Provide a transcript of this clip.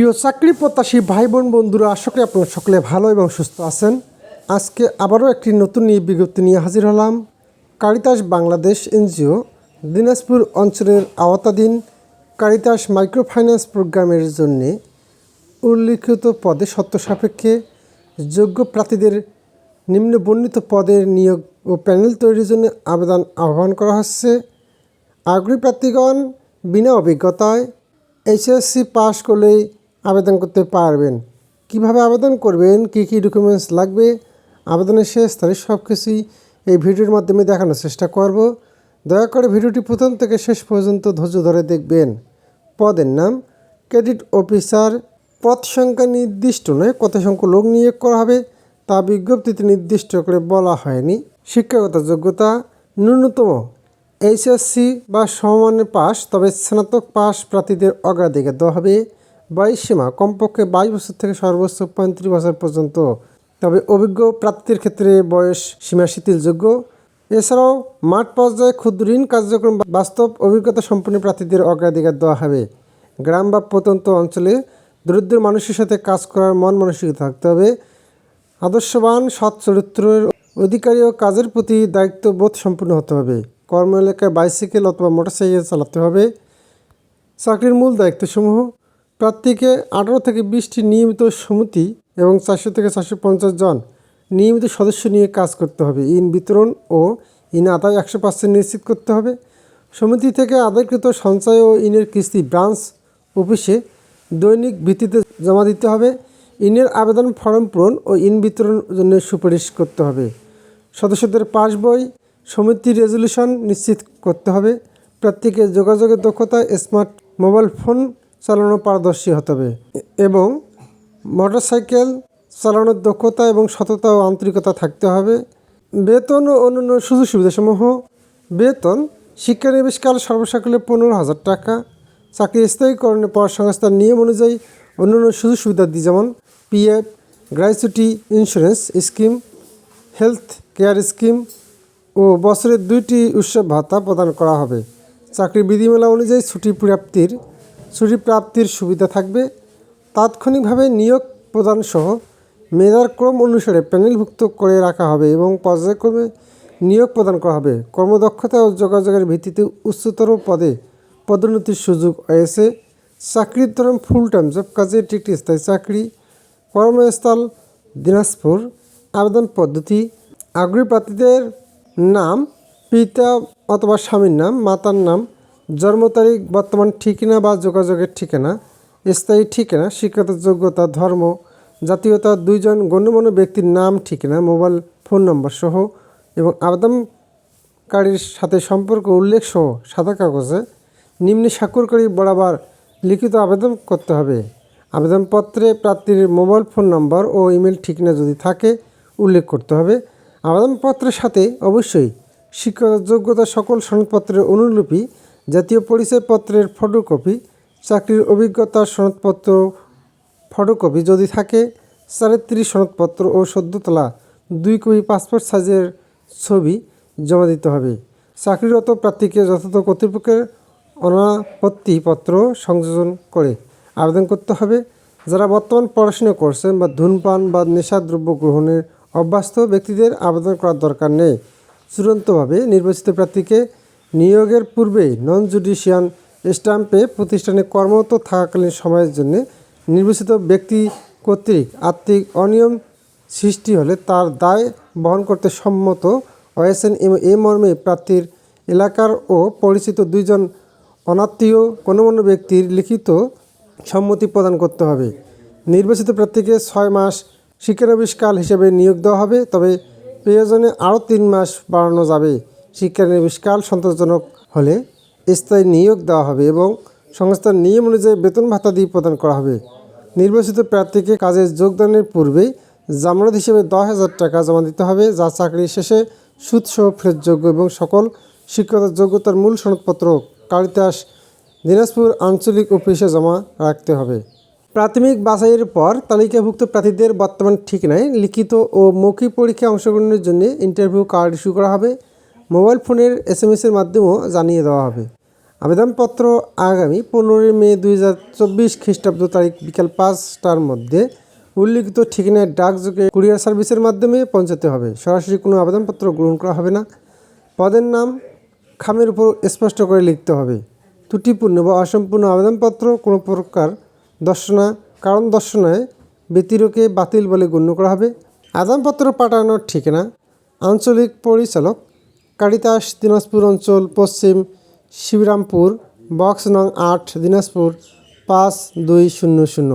প্রিয় চাকরি প্রত্যাশী ভাই বোন বন্ধুরা, আশা করি আপনারা সকলে ভালো এবং সুস্থ আছেন। আজকে আবারও একটি নতুন নিয়ে বিজ্ঞপ্তি নিয়ে হাজির হলাম কারিতাস বাংলাদেশ এনজিও, দিনাজপুর অঞ্চলের আওতাধীন কারিতাস মাইক্রোফাইন্যান্স প্রোগ্রামের জন্য উল্লিখিত পদে সত্য সাপেক্ষে যোগ্য প্রার্থীদের নিম্ন বর্ণিত পদের নিয়োগ ও প্যানেল তৈরির জন্য আবেদন আহ্বান করা হচ্ছে। আগ্রহী প্রার্থীগণ, বিনা অভিজ্ঞতায় এইচএসসি পাস করলেই আবেদন করতে পারবেন। কীভাবে আবেদন করবেন? কী কী ডকুমেন্টস লাগবে? আবেদনের শেষ তারিখ সব কিছুই এই ভিডিওর মাধ্যমে দেখানোর চেষ্টা করব। দয়া করে ভিডিওটি প্রথম থেকে শেষ পর্যন্ত ধৈর্য ধরে দেখবেন। পদের নাম, ক্রেডিট অফিসার, পদ সংখ্যা নির্দিষ্ট নয়, কত সংখ্যক লোক নিয়োগ করা হবে, তা বিজ্ঞপ্তিতে নির্দিষ্ট করে বলা হয়নি। শিক্ষাগত যোগ্যতা, ন্যূনতম এইচএসসি বা সমমানের পাস তবে স্নাতক পাস প্রার্থীদের অগ্রাধিকার দেওয়া হবে। বয়স সীমা কমপক্ষে বাইশ বছর থেকে সর্বোচ্চ পঁয়ত্রিশ বছর পর্যন্ত। তবে অভিজ্ঞ প্রার্থীর ক্ষেত্রে বয়স সীমা শিথিলযোগ্য। এছাড়াও মাঠ পর্যায়ে ক্ষুদ্র ঋণ কার্যক্রম বাস্তব অভিজ্ঞতা সম্পন্ন প্রার্থীদের অগ্রাধিকার দেওয়া হবে। গ্রাম বা প্রত্যন্ত অঞ্চলে দরিদ্র মানুষের সাথে কাজ করার মন মানসিকতা থাকতে হবে। আদর্শবান, সৎ চরিত্রের অধিকারী ও কাজের প্রতি দায়িত্ববোধ সম্পূর্ণ হতে হবে। কর্ম এলাকায় বাইসাইকেল অথবা মোটরসাইকেল চালাতে হবে। চাকরির মূল দায়িত্বসমূহ প্রার্থীকে আঠারো থেকে বিশটি নিয়মিত সমিতি এবং চারশো থেকে চারশো পঞ্চাশ জন নিয়মিত সদস্য নিয়ে কাজ করতে হবে। ইন বিতরণ ও ইন আদায় একশো পার্সেন্ট নিশ্চিত করতে হবে। সমিতি থেকে আদায়কৃত সঞ্চয় ও ইনের কিস্তি ব্রাঞ্চ অফিসে দৈনিক ভিত্তিতে জমা দিতে হবে। ইনের আবেদন ফর্ম পূরণ ও ইন বিতরণের জন্য সুপারিশ করতে হবে। সদস্যদের পাস বই সমিতির রেজলিউশন নিশ্চিত করতে হবে। প্রার্থীকে যোগাযোগের দক্ষতা, স্মার্ট মোবাইল ফোন চালানো পারদর্শী হতে হবে। এবং মোটরসাইকেল চালানোর দক্ষতা এবং সততা ও আন্তরিকতা থাকতে হবে। বেতন ও অন্যান্য সুযোগ সুবিধাসমূহ বেতন শিক্ষানিবেশকাল সর্বসাকলে পনেরো হাজার টাকা। চাকরি স্থায়ীকরণের পর সংস্থার নিয়ম অনুযায়ী অন্যান্য সুযোগ সুবিধা দিই যেমন PF gratuity insurance scheme, health care scheme ও বছরের দুইটি উৎসব ভাতা প্রদান করা হবে। চাকরির বিধিমালা অনুযায়ী ছুটি প্রাপ্তির ছুটি প্রাপ্তির সুবিধা থাকবে। তাৎক্ষণিকভাবে নিয়োগ প্রদান সহ মেধার ক্রম অনুসারে প্যানেলভুক্ত করে রাখা হবে এবং পর্যায়ক্রমে নিয়োগ প্রদান করা হবে। কর্মদক্ষতা ও যোগাযোগের ভিত্তিতে উচ্চতর পদে পদোন্নতির সুযোগ রয়েছে। চাকরির ধরন ফুল টাইম জব কাজে এটি একটি স্থায়ী চাকরি, কর্মস্থল, দিনাজপুর, আবেদন পদ্ধতি, আগ্রহী প্রার্থীদের নাম, পিতা অথবা স্বামীর নাম, মাতার নাম জন্ম তারিখ বর্তমান ঠিকানা বা যোগাযোগের ঠিকানা স্থায়ী ঠিকানা শিক্ষাগত যোগ্যতা, ধর্ম, জাতীয়তা, দুইজন গণ্যমান্য ব্যক্তির নাম ঠিকানা মোবাইল ফোন নম্বর সহ এবং আবেদনকারীর সাথে সম্পর্ক উল্লেখ সহ সাদা কাগজে নিম্নে স্বাক্ষরকারী বরাবর লিখিত আবেদন করতে হবে। আবেদনপত্রে প্রার্থীর মোবাইল ফোন নম্বর ও ইমেল ঠিকানা যদি থাকে, উল্লেখ করতে হবে। আবেদনপত্রের সাথে অবশ্যই শিক্ষাগত যোগ্যতা সকল সনদপত্রের অনুলিপি জাতীয় পরিচয়পত্রের ফটোকপি চাকরির অভিজ্ঞতার সনদপত্র ফটোকপি যদি থাকে চারিত্রিশ সনদপত্র ও সদ্য তোলা দুই কপি পাসপোর্ট সাইজের ছবি জমা দিতে হবে। চাকরিরত প্রার্থীকে যথাযথ কর্তৃপক্ষের অনাপত্তিপত্র সংযোজন করে আবেদন করতে হবে। যারা বর্তমান পড়াশোনা করছেন বা ধূমপান বা নেশাদ্রব্য গ্রহণের অভ্যস্ত ব্যক্তিদের আবেদন করার দরকার নেই। চূড়ান্তভাবে নির্বাচিত প্রার্থীকে নিয়োগের পূর্বেই নন জুডিশিয়াল স্ট্যাম্পে প্রতিষ্ঠানে কর্মরত থাকাকালীন সময়ের জন্য নির্বাচিত ব্যক্তি কর্তৃক আর্থিক অনিয়ম সৃষ্টি হলে তার দায় বহন করতে সম্মত হয়েছেন এ মর্মে প্রার্থীর এলাকার ও পরিচিত দুইজন অনাত্মীয় গণ্যমান্য ব্যক্তির লিখিত সম্মতি প্রদান করতে হবে। নির্বাচিত প্রার্থীকে ছয় মাস শিক্ষানবিশকাল হিসেবে নিয়োগ দেওয়া হবে, তবে প্রয়োজনে আরও তিন মাস বাড়ানো যাবে। শিক্ষানবিশকাল সন্তোষজনক হলে স্থায়ী নিয়োগ দেওয়া হবে এবং সংস্থার নিয়ম অনুযায়ী বেতন ভাতা দিয়ে প্রদান করা হবে। নির্বাচিত প্রার্থীকে কাজে যোগদানের পূর্বেই জামানত হিসেবে দশ হাজার টাকা জমা দিতে হবে, যা চাকরি শেষে সুদসহ ফেরতযোগ্য এবং সকল শিক্ষাগত যোগ্যতার মূল সনদপত্র কারিতাস দিনাজপুর আঞ্চলিক অফিসে জমা রাখতে হবে। প্রাথমিক বাছাইয়ের পর তালিকাভুক্ত প্রার্থীদের বর্তমান ঠিকানায় লিখিত ও মৌখিক পরীক্ষায় অংশগ্রহণের জন্য ইন্টারভিউ কার্ড ইস্যু করা হবে। মোবাইল ফোনের এস এম এসের মাধ্যমেও জানিয়ে দেওয়া হবে। আবেদনপত্র আগামী পনেরোই মে দুই হাজার চব্বিশ খ্রিস্টাব্দ তারিখ বিকাল পাঁচটার মধ্যে উল্লিখিত ঠিকানায় ডাকযোগে কুরিয়ার সার্ভিসের মাধ্যমে পৌঁছাতে হবে। সরাসরি কোনো আবেদনপত্র গ্রহণ করা হবে না। পদের নাম খামের উপর স্পষ্ট করে লিখতে হবে। ত্রুটিপূর্ণ বা অসম্পূর্ণ আবেদনপত্র কোনো প্রকার দর্শনা, কারণ দর্শনায় ব্যতিরকে বাতিল বলে গণ্য করা হবে। আবেদনপত্র পাঠানোর ঠিকানা, আঞ্চলিক পরিচালক কারিতাস দিনাজপুর অঞ্চল পশ্চিম শিবরামপুর বক্স নং আট দিনাজপুর পাঁচ দুই শূন্য শূন্য।